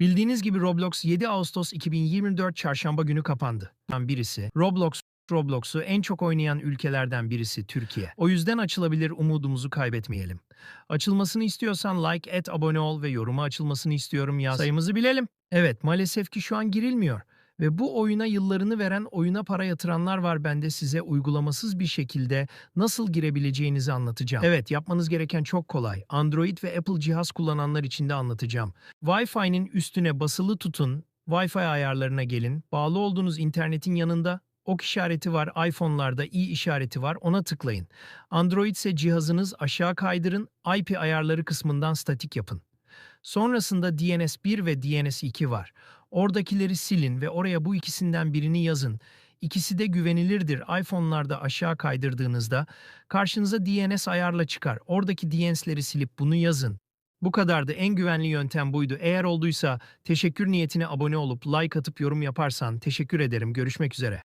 Bildiğiniz gibi Roblox 7 Ağustos 2024 çarşamba günü kapandı. Birisi Roblox Roblox'u en çok oynayan ülkelerden birisi Türkiye. O yüzden açılabilir umudumuzu kaybetmeyelim. Açılmasını istiyorsan like et, abone ol ve yoruma açılmasını istiyorum yaz. Sayımızı bilelim. Evet maalesef ki şu an girilmiyor. Ve bu oyuna yıllarını veren oyuna para yatıranlar var. Ben de size uygulamasız bir şekilde nasıl girebileceğinizi anlatacağım. Evet yapmanız gereken çok kolay. Android ve Apple cihaz kullananlar için de anlatacağım. Wi-Fi'nin üstüne basılı tutun. Wi-Fi ayarlarına gelin. Bağlı olduğunuz internetin yanında ok işareti var. iPhone'larda i işareti var. Ona tıklayın. Android ise cihazınız aşağı kaydırın. IP ayarları kısmından statik yapın. Sonrasında DNS 1 ve DNS 2 var. Oradakileri silin ve oraya bu ikisinden birini yazın. İkisi de güvenilirdir. iPhone'larda aşağı kaydırdığınızda karşınıza DNS ayarla çıkar. Oradaki DNS'leri silip bunu yazın. Bu kadardı. En güvenli yöntem buydu. Eğer olduysa teşekkür niyetine abone olup like atıp yorum yaparsan teşekkür ederim. Görüşmek üzere.